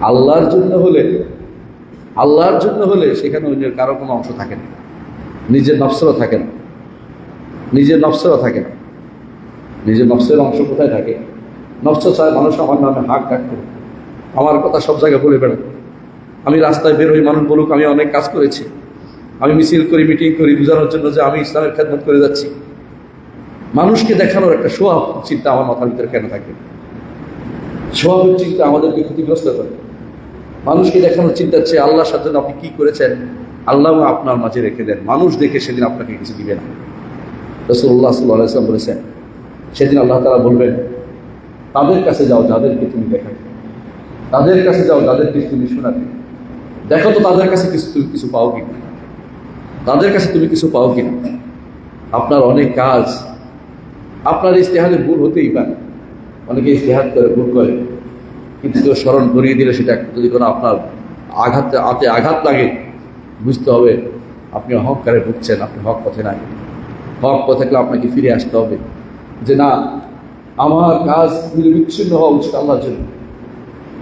আল্লাহর জন্য হলে, আল্লাহর জন্য হলে সেখানে অন্যের কারও কোনো অংশ থাকে না। নিজের নফসেরও থাকে না। নিজের নফসেরও থাকে না। নিজের নফসের অংশ কোথায় থাকে? নফস চায় মানুষ আমার নামে হাক ডাক আমার কথা সব জায়গায় বলে বেড়ায়। আমি রাস্তায় বের হই, মানুষ বলুক, আমি অনেক কাজ করেছি। আমি মিছিল করি, মিটিং করি, বোঝানোর জন্য যে আমি ইসলামের খেদমত করে যাচ্ছি। মানুষকে দেখানোর একটা সোয়াব চিন্তা আমার মাথার ভিতরে কেন থাকে? সোয়াবের চিন্তা আমাদেরকে ক্ষতিগ্রস্ত করে। মানুষকে দেখানোর চিন্তা হচ্ছে আল্লাহর সাথে আপনি কি করেছেন? আল্লাহ আপনার মাঝে রেখে দেন। মানুষ দেখে সেদিন আপনাকে কিছু দিবে না। রসুল্লাহ সাল্লাহ ইসলাম বলেছেন, সেদিন আল্লাহ তালা বলবেন, তাদের কাছে যাও, যাদেরকে তুমি দেখাবে। তাদের কাছে যাও, যাদেরকে তুমি শোনাবে। দেখো তো তাদের কাছে কিছু তুমি কিছু পাও কি না? তাদের কাছে তুমি কিছু পাও কি না? আপনার অনেক কাজ, আপনার ইস্তেহারে ভুল হতেই পারে। অনেকে ইস্তেহার করে, ভুল করে। কিন্তু কেউ স্মরণ করিয়ে দিলে সেটা যদি কোনো আপনার আঘাত হাতে আঘাত লাগে, বুঝতে হবে আপনি অহংকারে ভুগছেন, আপনি হক পথে নাই। হক পথে থাকলে আপনাকে ফিরে আসতে হবে। যে না, আমার কাজ নিরবিচ্ছিন্ন হওয়া উচিত আল্লাহর জন্য।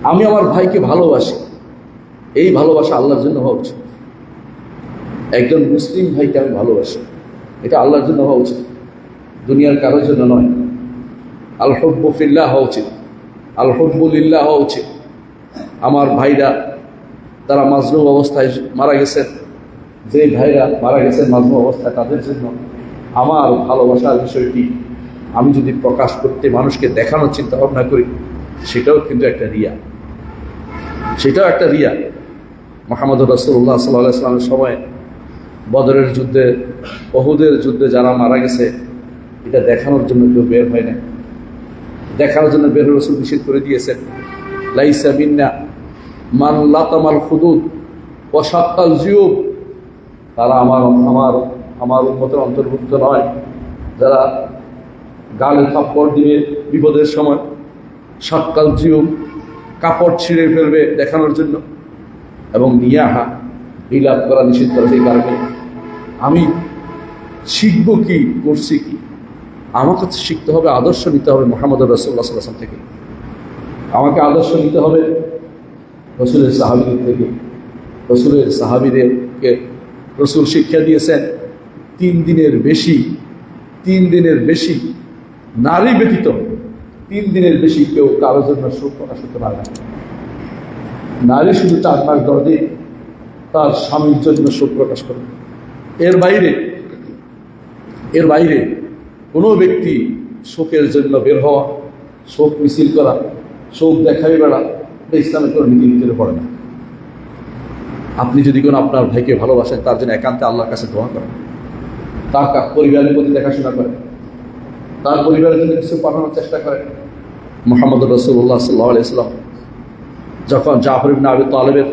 আমি আমার ভাইকে ভালোবাসি। এই ভালোবাসা আল্লাহর জন্য হওয়া উচিত। একজন মুসলিম ভাইকে আমি ভালোবাসি। এটা আল্লাহর জন্য হওয়া উচিত। দুনিয়ার কারোর জন্য নয়। আল হব্বফিল্লাহ হওয়া উচিত। আল হব্বুলিল্লাহ হওয়া উচিত আমার ভাইরা, তারা মাজলুম অবস্থায় মারা গেছেন যে ভাইরা মারা গেছেন মাজলুম অবস্থায় তাদের জন্য আমার ভালোবাসার বিষয়টি আমি যদি প্রকাশ করতে মানুষকে দেখানোর চিন্তা ভাবনা করি, সেটাও কিন্তু একটা রিয়া। সেটাও একটা রিয়া। মোহাম্মদ রসুল্লাহ সাল্লাহ সাল্লামের সময় বদরের যুদ্ধে বহুদের যুদ্ধে যারা মারা গেছে, এটা দেখানোর জন্য কেউ বের হয় না দেখানোর জন্য বের রসুল নিষেধ করে দিয়েছেন। লাইসা মিন্না মান লাতামাল খুদুদ অসাক্কাল জিউব। তারা আমার আমার আমার উন্মতের অন্তর্ভুক্ত নয়। যারা গালে থাপ্পড় দিবে বিপদের সময় সাক্কাল জিউব, কাপড় ছিঁড়ে ফেলবে দেখানোর জন্য। এবং নিয়াহা বিলাপ করা করা সেই কারণে। আমি শিখব কি, করছি কি? আমার কাছে শিখতে হবে, আদর্শ নিতে হবে মোহাম্মদ রসুল্লাহ সাল্লাম থেকে। আমাকে আদর্শ নিতে হবে রসুলের সাহাবিদের থেকে। রসুলের সাহাবিদেরকে রসুল শিক্ষা দিয়েছেন, তিন দিনের বেশি, তিন দিনের বেশি নারী ব্যতীত, তিন দিনের বেশি কেউ কারোর জন্য সুখ প্রকাশ করতে পারে না। নারী শুধু চার মাস দশ দিন, তার স্বামীর জন্য শোক প্রকাশ করে। এর বাইরে এর বাইরে কোনো ব্যক্তি শোকের জন্য বের হওয়া, শোক মিছিল করা, শোক দেখাই বেড়া, এটা ইসলামের কোনো নীতি ভিতরে পড়ে না। আপনি যদি কোনো আপনার ভাইকে ভালোবাসেন, তার জন্য একান্তে আল্লাহর কাছে দোয়া করেন। তার পরিবারের প্রতি দেখাশোনা করেন। তার পরিবারের জন্য কিছু পাঠানোর চেষ্টা করেন। মোহাম্মদ রসুল্লাহ সাল্লাহ আলাইসাল্লাম যখন জাফর ইবনে আবি তালেবের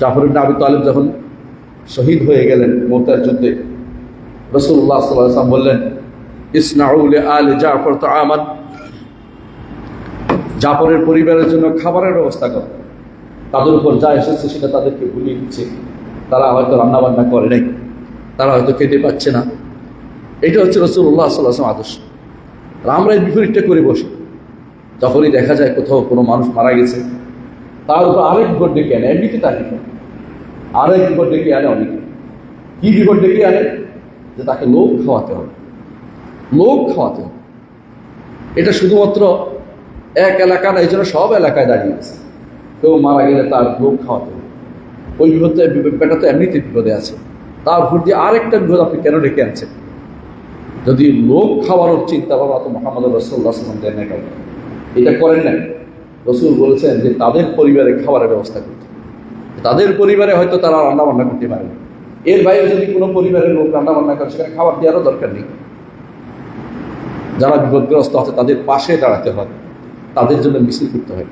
জাফর ইবনে আবি তালেব যখন শহীদ হয়ে গেলেন মোতার যুদ্ধে রসুল্লাহ সাল্লাম বললেন তো আমার জাফরের পরিবারের জন্য খাবারের ব্যবস্থা কর। তাদের উপর যা এসেছে সেটা তাদেরকে ভুলিয়ে দিচ্ছে। তারা হয়তো রান্নাবান্না করে নাই। তারা হয়তো খেতে পাচ্ছে না। এটা হচ্ছে রসুল্লাহ সাল্লাহ আদর্শ। আমরা এই বিপরীতটা করে বসি। যখনই দেখা যায় কোথাও কোনো মানুষ মারা গেছে, তার উপর আরেক বিপদ ডেকে আনে? এমনিতে তার বিপদ আরেক বিপদ ডেকে আনে অনেকে? কী বিপদ ডেকে আনে? যে তাকে লোক খাওয়াতে হবে। লোক খাওয়াতে হবে। এটা শুধুমাত্র এক এলাকা না, এই জন্য সব এলাকায় দাঁড়িয়ে গেছে। কেউ মারা গেলে তার লোক খাওয়াতে হবে। ওই বিপদটা ব্যাপারটা তো এমনিতে বিপদে আছে। তার উপর দিয়ে আরেকটা বিপদ আপনি কেন ডেকে আনছেন? যদি লোক খাওয়ানোর চিন্তা ভাবনা তো মোহাম্মদ রসুল্লাহ দেন না এটা করেন না রসুল বলেছেন যে তাদের পরিবারে খাবারের ব্যবস্থা করতে তাদের পরিবারে হয়তো তারা রান্না বান্না করতে পারে এর বাইরে যদি কোনো পরিবারের লোক রান্না বান্না করে, সেখানে খাবার দেওয়ারও দরকার নেই। যারা বিপদগ্রস্ত আছে, তাদের পাশে দাঁড়াতে হয়। তাদের জন্য মিছিল করতে হয়।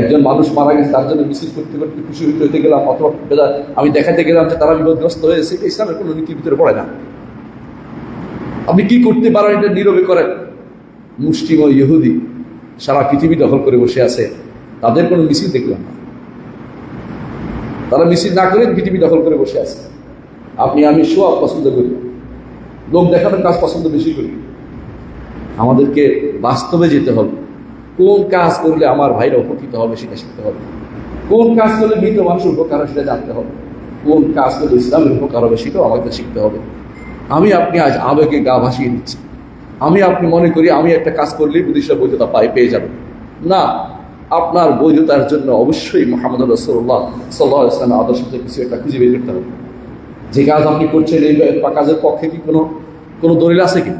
একজন মানুষ মারা গেছে, তার জন্য মিছিল করতে করতে খুশি হইতে গেলাম, অথবা আমি দেখাতে গেলাম যে তারা বিপদগ্রস্ত হয়েছে, এটা ইসলামের কোনো নীতির ভিতরে পড়ে না। আপনি কি করতে পারেন এটা নীরবে করেন? মুসলিম ও ইহুদি সারা পৃথিবী দখল করে বসে আছে, তাদের কোনো মিছিল দেখলাম না। তারা মিছিল না করে পৃথিবী দখল করে বসে আছে। আপনি, আমি শোয়া পছন্দ করি। লোক দেখানোর কাজ পছন্দ বেশি করি। আমাদেরকে বাস্তবে যেতে হবে। কোন কাজ করলে আমার ভাইরা উপকৃত হবে সেটা শিখতে হবে। কোন কাজ করলে মৃত মানুষের উপকার হবে সেটা জানতে হবে। কোন কাজ করলে ইসলামের উপকার হবে সেটাও আমাকে শিখতে হবে। আমি আপনি আজ আবেগে গা ভাসিয়ে দিচ্ছি। আমি আপনি মনে করি আমি একটা কাজ করলেই প্রতিষ্ঠা বৈধতা পাই, পেয়ে যাব না, আপনার বৈধতার জন্য অবশ্যই মোহাম্মদ রসুল্লাহ সাল্লাহ ইসলামের আদর্শ কিছু একটা খুঁজে বের করতে হবে। যে কাজ আপনি করছেন এই কাজের পক্ষে কি কোনো কোনো দলিল আছে কি?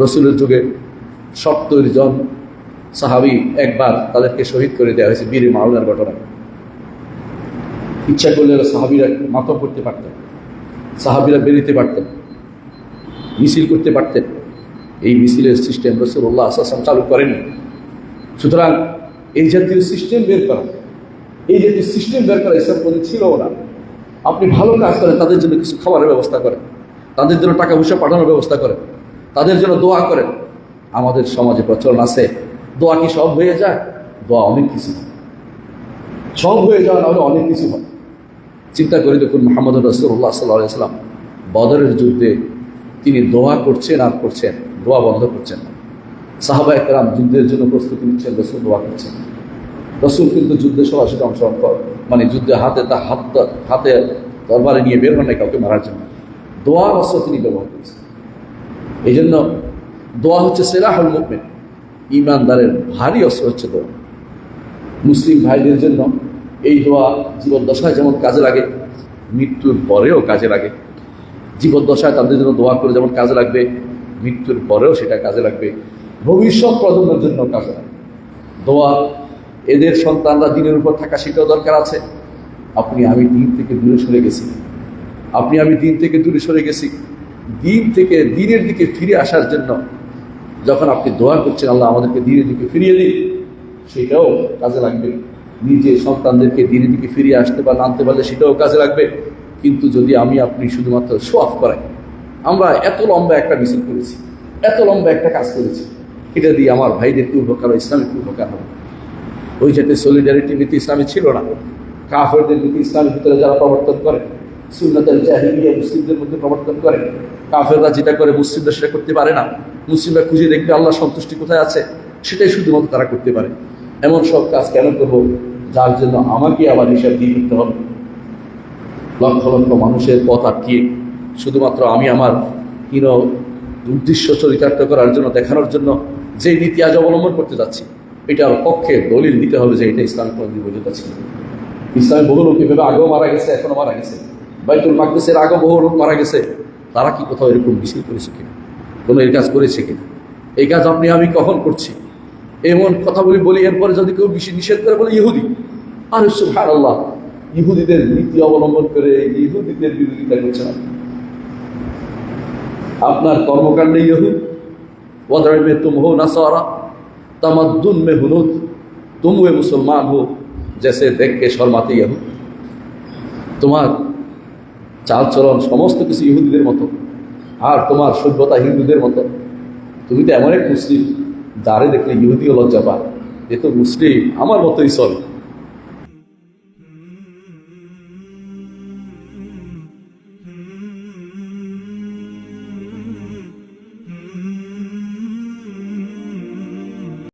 রসুলের যুগে সত্তর জন সাহাবি একবার তাদেরকে শহীদ করে দেওয়া হয়েছে বীর মাওলার ঘটনায়। ইচ্ছা করলে সাহাবিরা মাতম করতে পারতেন, সাহাবিরা বেরোতে পারতেন, মিছিল করতে পারতেন। এই মিছিলের সিস্টেম রসুল্লাহ আসাম চালু করেননি। সুতরাং এই জাতীয় সিস্টেম বের করা, এই জাতীয় সিস্টেম বের করা কোনদিন ছিল না। আপনি ভালো কাজ করেন, তাদের জন্য কিছু খাবারের ব্যবস্থা করেন। তাদের জন্য টাকা পয়সা পাঠানোর ব্যবস্থা করেন। তাদের জন্য দোয়া করেন। আমাদের সমাজে প্রচলন আছে, দোয়া কি সব হয়ে যায়? দোয়া অনেক কিছু। সব হয়ে যাওয়া নাহলে অনেক কিছু হয়। চিন্তা করে দেখুন মোহাম্মদ রসুল্লাহ সাল্লাহ সাল্লাম বদরের যুদ্ধে তিনি দোয়া করছেন আর করছেন, দোয়া বন্ধ করছেন না। সাহাবা একরাম যুদ্ধের জন্য প্রস্তুতি নিচ্ছেন, রসুল দোয়া করছেন। রসুল কিন্তু যুদ্ধে সরাসরি অংশগ্রহণ কর মানে যুদ্ধে হাতে তা হাত হাতে দরবারে নিয়ে বের হন নাই, কাউকে মারার জন্য। দোয়ার অস্ত্র তিনি ব্যবহার করেছেন। এই জন্য দোয়া হচ্ছে সেরাহুল মুভমেন্ট ইমানদারের ভারী অস্ত্র হচ্ছে দোয়া। মুসলিম ভাইদের জন্য এই দোয়া জীবদ্দশায় যেমন কাজে লাগে, মৃত্যুর পরেও কাজে লাগে। জীবদ্দশায় তাদের জন্য দোয়া করে যেমন কাজে লাগবে, মৃত্যুর পরেও সেটা কাজে লাগবে। ভবিষ্যৎ প্রজন্মের জন্য কাজে লাগবে। দোয়া এদের সন্তানরা দিনের উপর থাকা সেটাও দরকার আছে। আপনি, আমি দিন থেকে দূরে সরে গেছি। আপনি, আমি দিন থেকে দূরে সরে গেছি। দিন থেকে, দিনের দিকে ফিরে আসার জন্য যখন আপনি দোয়া করছেন, আল্লাহ আমাদেরকে দিনের দিকে ফিরিয়ে দিন সেটাও কাজে লাগবে। নিজে সন্তানদেরকে দিনের দিকে ফিরিয়ে আসতে বা আনতে পারলে সেটাও কাজে লাগবে। কিন্তু যদি আমি, আপনি শুধুমাত্র শো অফ করাই আমরা এত লম্বা একটা মিছিল করেছি, এত লম্বা একটা কাজ করেছি, এটা দিয়ে আমার ভাইদের কি উপকার ইসলামের কি উপকার হবে। ওই জাতীয় সলিডারিটি নীতি ইসলামে ছিল না। কাফেরদের নীতি ইসলামের ভিতরে যারা প্রবর্তন করে সুন্নতের জাহিলিয়া মুসলিমদের মধ্যে প্রবর্তন করে, কাফেররা যেটা করে মুসলিমরা সেটা করতে পারে না। মুসলিমরা খুঁজে দেখবে আল্লাহ সন্তুষ্টি কোথায় আছে, সেটাই শুধুমাত্র তারা করতে পারে। এমন সব কাজ কেন করব? যার জন্য আমাকে আবার হিসাব দিয়ে করতে হবে। লক্ষ লক্ষ মানুষের পথ আটকিয়ে, শুধুমাত্র আমি আমার হীন উদ্দেশ্য চরিতার্থ করার জন্য, দেখানোর জন্য যে নীতি আজ অবলম্বন করতে যাচ্ছি এটার পক্ষে দলিল দিতে হবে যে এটা ইসলাম কোনোদিন বৈধতা ছিল। ইসলাম বহু লোক এভাবে আগেও মারা গেছে এখনও মারা গেছে। বাইতুল মাকদেশের আগেও বহু লোক মারা গেছে। তারা কি কোথাও এরকম মিছিল করেছে কিনা? কোনো এর কাজ করেছে কিনা? এই কাজ আপনি, আমি কখন করছি? এমন কথা বলি বলি এরপরে যদি কেউ নিষেধ করে বলে ইহুদি। আর হ্যাঁ আল্লাহ ইহুদিদের নীতি অবলম্বন করে ইহুদিদের বিরোধিতা করছে না। আপনার কর্মকাণ্ডে ইহুদ ওয়াদ মেয়ে তুমহ না तमद्दुन में हुनूद तुम हुए मुसलमान हो जैसे देख के शर्माते यहूद তোমার চালচলন সমস্ত কিছু ইহুদিদের মতো আর তোমার সভ্যতা হিন্দুদের মতো তুমি তো এমন এক মুসলিম যারে দেখলে ইহুদিও লজ্জা পায় এ তো মুসলিম আমার মতোই চলে